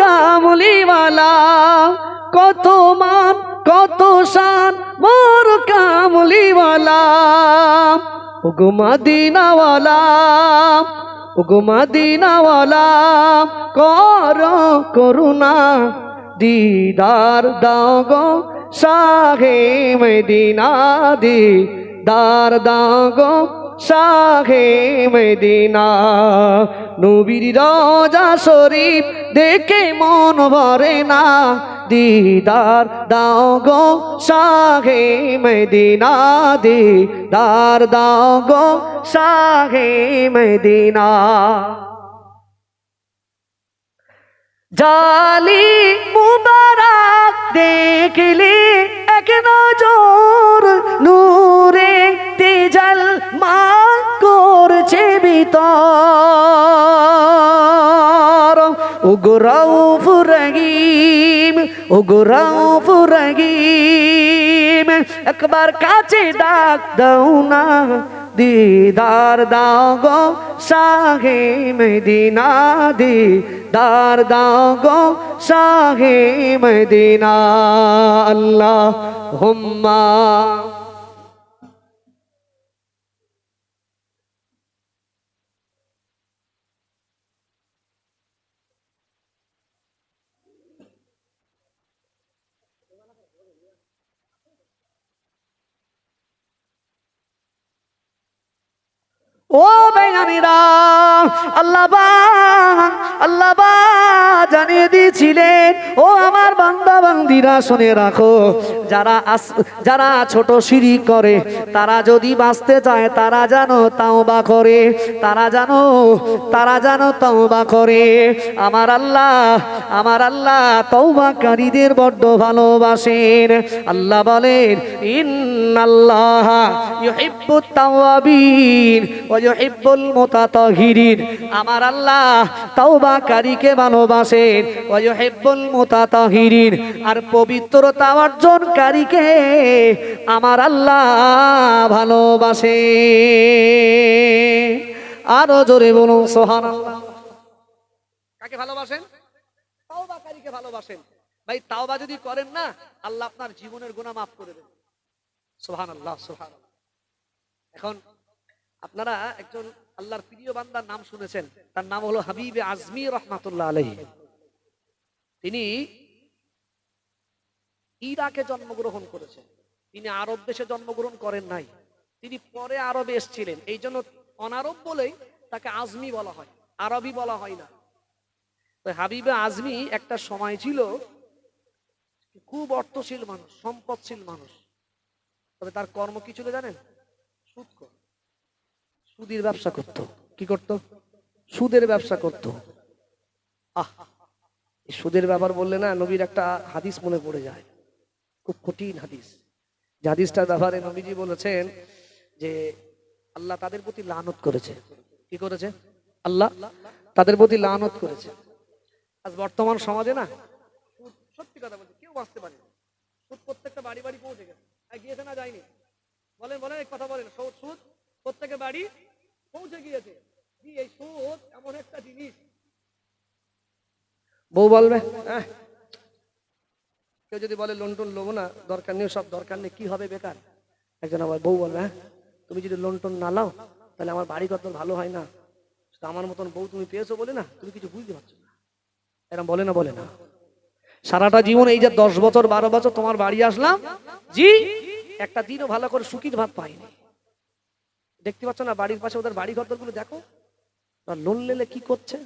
কামলিওয়ালা। কত মান, কত শান, মোর কামলিওয়ালা। ওগো মদিনাওয়ালা ওগো মদিনাওয়ালা, কর করুণা, দিদার দাও গো শাহে মদিনা, দিদার দাও গো শাহে মদিনা। নবীর রাজা শরীফ দেখে মন ভরে না। দিদার দাও গো শাহে মদিনা, দিদার দাও গো শাহে মদিনা। জালি মুবারক দেখলি এক নজর, নূরে তেজল মা করছে বিতর ও গোরাউফ রহিম ও গোরাউফ রহিম একবার কাছে ডাক দাও না, দিদার দাও গো শাহে মদিনা, দিদার দাও গো শাহে মদিনা আল্লাহ হুম্মা ও বেগানিরা আল্লাহ আল্লাহ জানিয়ে দিয়েছিলেন ও আমার বান্দা বান্দিরা শুনে রাখো, যারা যারা ছোট সিঁড়ি করে, তারা যদি বাঁচতে চায়, তারা জানো তাওবা করে, তারা জানো তারা জানো তাওবা করে। আমার আল্লাহ আমার আল্লাহ তাও তওবাকারীদের বড্ড ভালোবাসেন। আল্লাহ বলেন, ইন্নাল্লাহ ইউহিব্বুত তাওয়াবিন ওয়া ইউহিব্বুল মুতাতাহিরিন। আমার আল্লাহ তাওবাকারীকে ভালোবাসেন, ওয়া ইউহিব্বুল মুতাতাহিরিন। আর পবিত্রতা অর্জনকারীকে আমার আল্লাহ ভালোবাসে। আরও জোরে বলুন, সুবহানাল্লাহ। কাকে ভালোবাসেন? তাওবাকারীকে ভালোবাসেন। ভাই, তাওবা যদি করেন না, আল্লাহ আপনার জীবনের গুনাহ মাফ করে দেবেন সুবহানাল্লাহ সুবহানাল্লাহ। এখন আপনারা একজন আল্লাহর প্রিয় বান্দার নাম শুনেছেন। তার নাম হলো হাবিবে আজমি রহমাতুল্লাহ আলাইহি। তিনি ইরাকে জন্মগ্রহণ করেছেন তিনি আরব দেশে জন্মগ্রহণ করেন নাই। তিনি পরে আরবে এসেছিলেন। এই জন্য অনারব বলেই তাকে আজমি বলা হয়। আরবি বলা হয় না। হাবিবে আজমি একটা সময় ছিল খুব অর্থশীল মানুষ, সম্পদশীল মানুষ। তবে তার কর্ম কি ছিল জানেন? সুদ সুদের ব্যবসা করত। কি করত? সুদের ব্যবসা করত। আহ! সুদের ব্যাপার বললে না নবীর একটা হাদিস মনে পড়ে যায়। খুব কঠিন হাদিস। যে হাদিসটার ব্যাপারে নবীজি বলেছেন যে আল্লাহ তাদের প্রতি লানত করেছে। কি করেছে? আল্লাহ তাদের প্রতি লানত করেছে। আজ বর্তমান সমাজে না সত্যি কথা বলছি কেউ বাঁচতে পারে। সুদ প্রত্যেকটা বাড়ি বাড়ি পৌঁছে গেছে। গিয়েছে না যায়নি। বলেন বলেন কথা বলেন সুদ প্রত্যেকের বাড়ি পৌঁছে গিয়েছে। এই সুদ? এমন একটা জিনিস। বউ বলবে "আহ, কেউ যদি বলে লোন টোন লোবো না দরকার নেই সব দরকার নেই কি হবে বেকার? একজন আবার বউ বলবে "হ্যাঁ, তুমি যদি লোন টোন না লাও তাহলে আমার বাড়ি কত ভালো হয় না। আমার মতন বউ তুমি পেয়েছ বলে না তুমি কিছু বুঝতে পারছ না। এরম বলে না বলে না। সারাটা জীবন এই যে দশ বছর বারো বছর তোমার বাড়ি আসলাম জি একটা দিনও ভালো করে সুখির ভাত পাইনি। দেখতে পাচ্ছ না বাড়ির পাশে ওদের বাড়ি ঘরগুলো দেখো লোন নিলে কি করছে?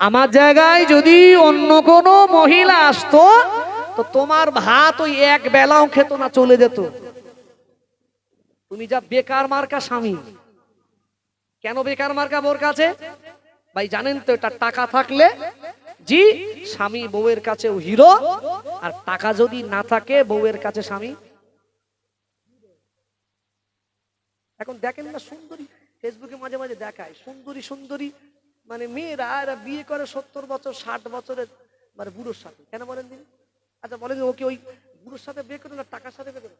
আমার জায়গায় যদি অন্য কোনো মহিলা আসতো, তো তোমার ভাত ওই এক বেলাও খেত না, চলে যেত। তুমি যা বেকার মার্কা স্বামী, কেন বেকার মার্কা বোর কাছে? ভাই, জানেন তো এটা টাকা থাকলে জি, স্বামী বউয়ের কাছে হিরো, আর টাকা যদি না থাকে, বউয়ের কাছে স্বামী। এখন দেখেন না, সুন্দরী ফেসবুকে মাঝে মাঝে দেখায়, সুন্দরী সুন্দরী মানে মেয়েরা এরা বিয়ে করে সত্তর বছর, ষাট বছরের মানে বুড়োর সাথে। কেন বলেন দিন আচ্ছা বলেন ওকে ওই বুড়োর সাথে বিয়ে করে না, টাকার সাথে বিয়ে করে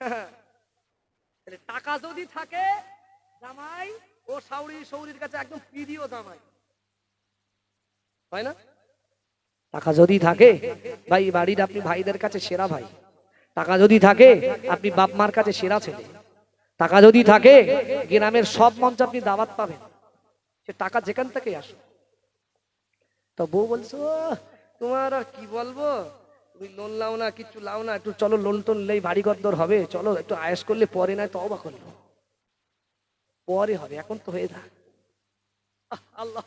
টাকা যদি থাকে, জামাই, ও সাউরি সৌরির কাছে একদম প্রিয় জামাই। হয় না? টাকা যদি থাকে, ভাই বাড়ির আপনি ভাইদের কাছে সেরা ভাই। টাকা যদি থাকে, আপনি বাপ মার কাছে সেরা ছেলে। টাকা যদি থাকে, গ্রামের সব মঞ্চ আপনি দাওয়াত পাবেন। সে টাকা যেখান থেকে আসো তো বউ বলছো তোমার আর কি বলব? তুমি লোন লাও না, কিছু লাও না, একটু চলো লোন টোন লেই বাড়ি গদ্দর হবে, চলো একটু আয়েস করলে পরে নয় তবা করল পরে হবে, এখন তো হয়ে থাক। আল্লাহ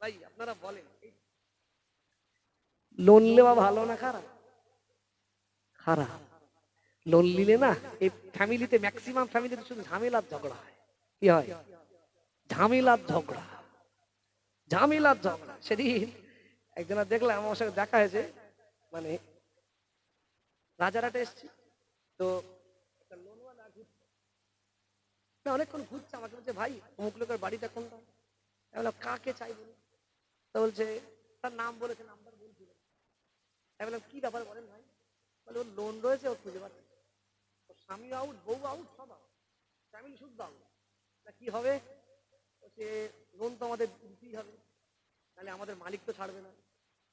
ভাই, আপনারা বলেন লোন নেওয়া ভালো না খারাপ? খারাপ। লোন নিলে না এই ফ্যামিলিতে ম্যাক্সিমাম ফ্যামিলিতে শুধু ঝামেলার ঝগড়া হয়। কি হয়? ঝামেলার ঝগড়া। ঝামেলার ঝগড়া। সেদিন একজনের দেখলাম আমার সাথে দেখা হয়েছে মানে রাজারহাটে এসছি। তো না, অনেকক্ষণ ঘুরছে আমাকে বলছে ভাই অমুক লোকের বাড়িটা কোনটা? বললাম কাকে চাই বলুন? তো বলছে তার নাম বলেছে নাম্বার বলছিল বললাম কি ব্যাপার বলেন ভাই? বলে ওর লোন রয়েছে ও খুঁজে পাচ্ছে স্বামী আউট বউ আউট সব আউট ফ্যামিলি শুদ্ধ আউট তা কি হবে? সে লোন তো আমাদের দিতেই হবে। তাহলে আমাদের মালিক তো ছাড়বে না।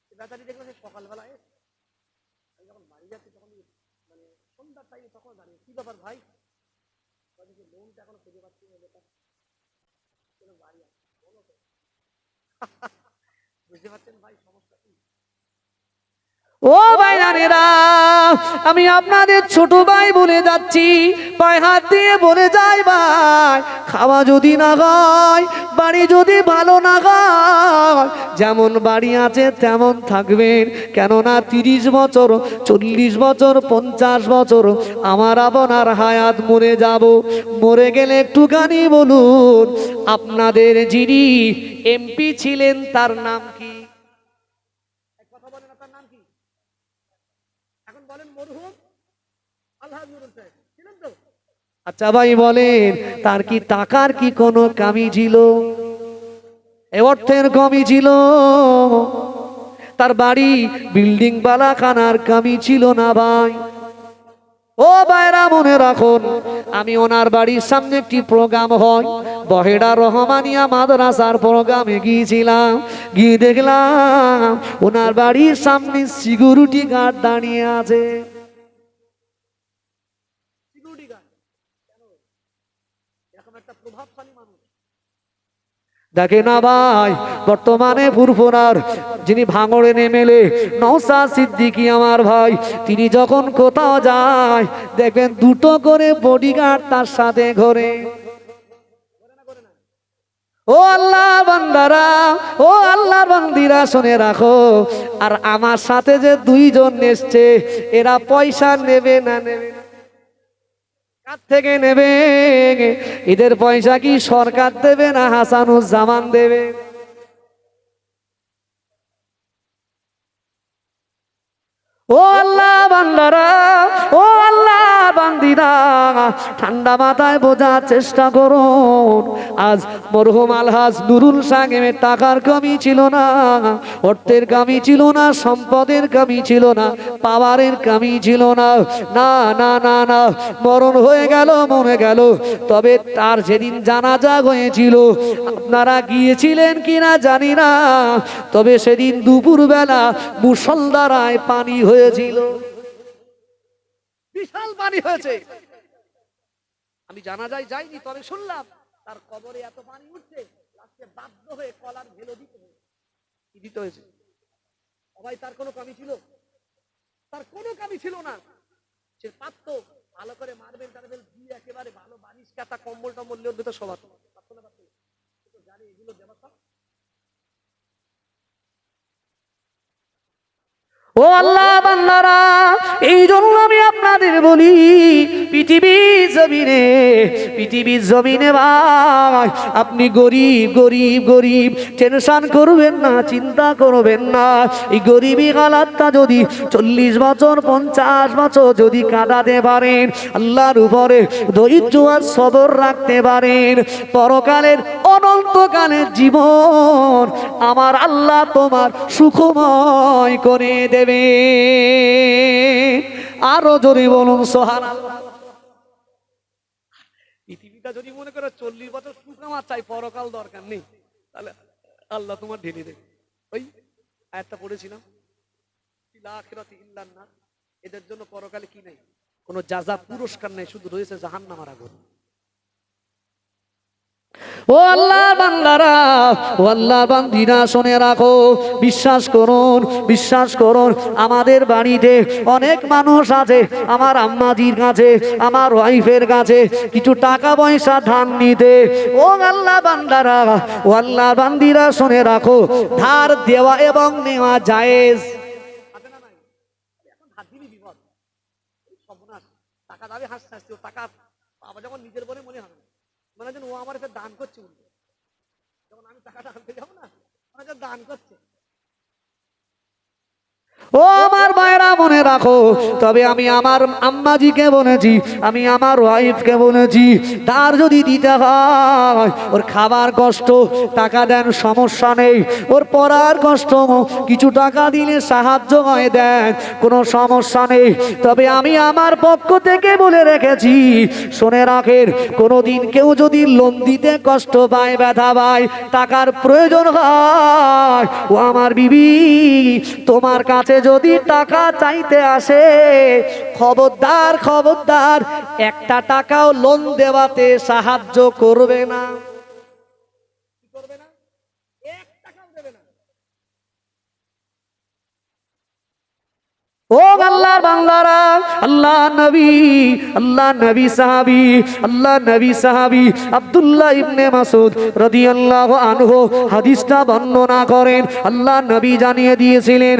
সে বেচারি দেখল সে সকালবেলা এসে আমি যখন বাড়ি যাচ্ছি তখন মানে সন্ধ্যার টাইমে তখন দাঁড়িয়ে কি ব্যাপার ভাই? যে লোনটা এখনও খুঁজে পাচ্ছি না কোনো বাড়ি আছে বুঝতে পারছেন ভাই সমস্যা কি? ও ভাই ভাইরানেরা আমি আপনাদের ছোট ভাই বলে যাচ্ছি। পায়ে হাত দিয়ে বলে যাই ভাই, খাওয়া যদি না হয়, বাড়ি যদি ভালো না হয়, যেমন বাড়ি আছে তেমন থাকবেন। কেননা তিরিশ বছর, চল্লিশ বছর, পঞ্চাশ বছর, আমার আপনার হায়াত মরে যাব। মরে গেলে একটুখানি বলুন, আপনাদের যিনি এমপি ছিলেন তার নাম কি এক কথা বলেন আপনার নাম কি এখন আচ্ছা ভাই, বলেন, তার কি টাকার কি কোনো কামি ছিল? এ অর্থের কমি ছিল? তার বাড়ি, বিল্ডিং বালাখানার কামি ছিল না, ভাই? ও বাইরা মনে রাখুন, আমি ওনার বাড়ির সামনে একটি প্রোগ্রাম হয়। বহেডা রহমানিয়া মাদ্রাসার প্রোগ্রামে গিয়েছিলাম, গিয়ে দেখলাম ওনার বাড়ির সামনে সিকিউরিটি গার্ড দাঁড়িয়ে আছে সিকিউরিটি গার্ড এরকম একটা প্রভাবশালী মানুষ দেখে না ভাই, বর্তমানে ফুরফুরার যিনি ভাঙড়ে নেমেলে নৌসা সিদ্দিকি আমার ভাই, তিনি যখন কোথাও যায়, দেখবেন দুটো করে বডিগার্ড তার সাথে ঘরে। ও আল্লাহ বান্দারা, ও আল্লাহ বান্দিরা, শুনে রাখো, আর আমার সাথে যে দুইজন এসছে, এরা পয়সা নেবে না নেবে না। থেকে নেবে। ঈদের পয়সা কি সরকার দেবে না হাসানুজ্জামান দেবে? ও আল্লাহ বান্দারা, ও আল্লাহ বান্দিরা ঠান্ডা মাথায় বোঝার চেষ্টা করুন। আজ মরহুম আলহাজ নুরুল সাহেবের টাকার কমি ছিল না, অর্থের কমি ছিল না, সম্পদের কমি ছিল না, পাওয়ারের কমি ছিল না। না না না না, মরণ হয়ে গেল, মরে গেল। তবে তার যেদিন জানাজা হয়েছিল, আপনারা গিয়েছিলেন কিনা জানি না, তবে সেদিন দুপুরবেলা মুসলধারায় পানি হয়েছিল। বিশাল পানি হয়েছে। আমি জানা যায় যাইনি, তবে শুনলাম তার কবরে এত পানি উঠছে বাধ্য হয়ে কলার ভেলো দিতে হয়েছে দিতে হয়েছে? সবাই তার কোনো কামি ছিল? তার কোনো কামি ছিল না। সে পারত ভালো করে মারবেন টারবেল দিয়ে একেবারে ভালো বালিশ কাটা, কম্বল টম্বল লেওর ভেতর সবার। পারতো না পারতো না? সে তো জানে এগুলো ব্যবস্থা ও আল্লাহ বান্দারা এই জন্য আমি আপনাদের বলি, পৃথিবীর জমিনে পৃথিবীর জমিনে ভাই, আপনি গরিব গরিব গরিব, টেনশন করবেন না, চিন্তা করবেন না। এই গরিবী হালাতটা যদি চল্লিশ বছর, পঞ্চাশ বছর যদি কাটাতে পারেন, আল্লাহর উপরে ধৈর্য আর সবর রাখতে পারেন, পরকালের অনন্তকালের জীবন আমার আল্লাহ তোমার সুখময় করে দেবে। আরও জোরে বলুন সোহান পৃথিবীর এটা যদি মনে করো চল্লিশ বছর সুখ আমার চাই, পরকাল দরকার নেই, তাহলে আল্লাহ তোমার ঢেলে দেবে। ওই পড়েছিলাম এদের জন্য পরকালে কি নেই? কোনো যাজা পুরস্কার নেই, শুধু রয়েছে জাহান্নামার আগুন। ও আল্লাহ বান্দারা, ও আল্লাহ বান্দিরা, শুনে রাখো, বিশ্বাস করুন বিশ্বাস করুন, আমাদের বাড়িতে অনেক মানুষ আছে, আমার আম্মাজির কাছে, আমার ওয়াইফের কাছে, কিছু টাকা পয়সা ধান নিতে ও আল্লাহ বান্দারা, ও আল্লাহ বান্দিরা, শুনে রাখো, ধার দেওয়া এবং নেওয়া জায়েজ টাকা দাবি হাসতে হাসতে টাকা বাবা যখন নিজের বলে মনে হবে। মনে হয় ও আমার এসে দান করছে উল্টো। যখন আমি টাকাটা আনতে যাব না মনে হচ্ছে দান করছে। ও আমার মায়েরা মনে রাখো, তবে আমি আমার আম্মাজিকে বলেছি, আমি আমার ওয়াইফকে বলেছি, তার যদি দিতে হয়, ওর খাবার কষ্ট, টাকা দেন, সমস্যা নেই, ওর পড়ার কষ্ট, কিছু টাকা দিলে সাহায্য হয়, দেন, কোনো সমস্যা নেই। তবে আমি আমার পক্ষ থেকে বলে রেখেছি, শুনে রাখেন, কোনোদিন কেউ যদি লোন দিতে কষ্ট পায়, ব্যথা পায়, টাকার প্রয়োজন হয়, ও আমার বিবি, তোমার কাছে যদি টাকা চাইতে আসে খবরদার খবরদার একটা টাকাও লোন দেওয়াতে সাহায্য করবে না কি করবে না এক টাকাও দেবে না ও আল্লাহ নবী আল্লাহ নবী আল্লাহ নবী মাসুদ করেন। আল্লাহ নবী জানিয়ে দিয়েছিলেন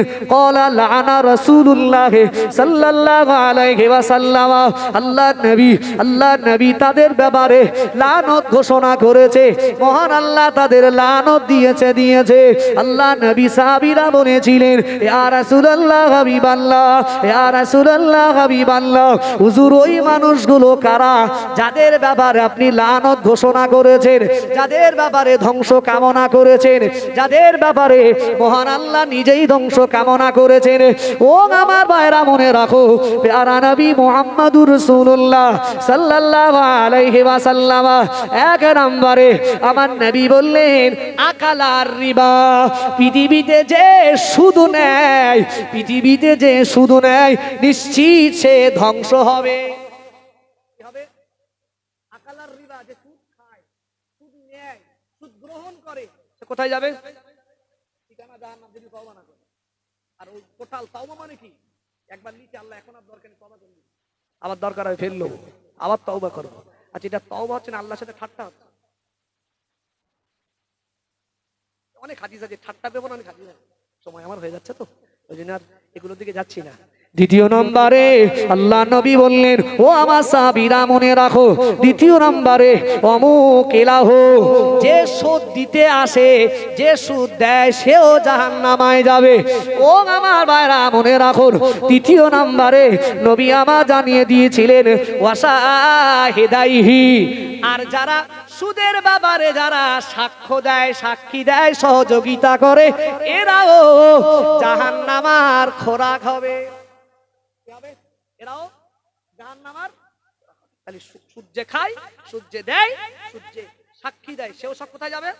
ওয়াসাল্লাম। আল্লাহ নবী আল্লাহ নবী তাদের ব্যাপারে লানত ঘোষণা করেছে। মহান আল্লাহ তাদের লানত দিয়েছে দিয়েছে। আল্লাহ নবী সাহাবীরা বলেছিলেন, ইয়া রাসূলুল্লাহ যাদের ব্যাপারে আপনি লানত ঘোষণা করেছেন, যাদের ব্যাপারে ধ্বংস কামনা করেছেন, যাদের ব্যাপারে মহান আল্লাহ নিজেই ধ্বংস কামনা করেছেন, ও আমার ভাইরা মনে রাখো, প্যারা নবী মুহাম্মাদুর রাসূলুল্লাহ রিবা, পৃথিবীতে যে সুদ নেয়, পৃথিবীতে যে সুদ নেয়, নিশ্চিত সে ধ্বংস হবে। রিবা যে খায়, সুদ গ্রহণ করে কোথায় যাবে? করে। মানে কি? একবার আল্লাহ, এখন আর দরকার নেই আবার দরকার হয় ফেলল আবার তওবা করব। আচ্ছা এটা তওবা হচ্ছে না, আল্লাহর সাথে ঠাট্টা হচ্ছে? অনেক হাদিস আছে, ঠাট্টা দেবো না, অনেক আছে। সময় আমার হয়ে যাচ্ছে তো, ওই জন্য আর এগুলোর দিকে যাচ্ছি না। দ্বিতীয় নম্বরে আল্লাহ নবী বললেন, ও আমার সাবিরা মনে রাখো, দ্বিতীয় নম্বরে অমুক এলাহ, যে সুদ দিতে আসে, যে সুদ দেয়, সেও জাহান নামায় যাবে। ও আমার ভাইরা, মনে রাখো তৃতীয় নম্বরে নবী আমা জানিয়ে দিয়েছিলেন ওয়াসা হেদাইহি আর যারা সুদের ব্যাপারে যারা সাক্ষ্য দেয়, সাক্ষী দেয়, সহযোগিতা করে, এরাও জাহান নামার খোরাক হবে। এরাও জাহান্নামার তাহলে সু- সূর্যে খায়, সূর্যে দেয়, সূর্যে সাক্ষী দেয়, সেও সব কোথায় যাবে?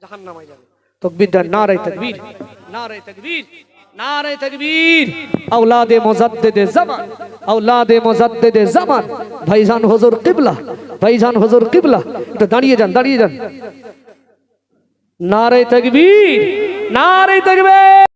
জাহান্নামায় যাবে। তকবীর দেন নারাই তকবীর নারে তকবীর। নারে তকবীর औलादे मुजद्दिद जमान औलादे मुजद्दिद जमान ভাইজান হুজুর কিবলা ভাইজান হুজুর কিবলা একটু দাঁড়িয়ে যান দাঁড়িয়ে যান নারে তকবীর নারে তকবীর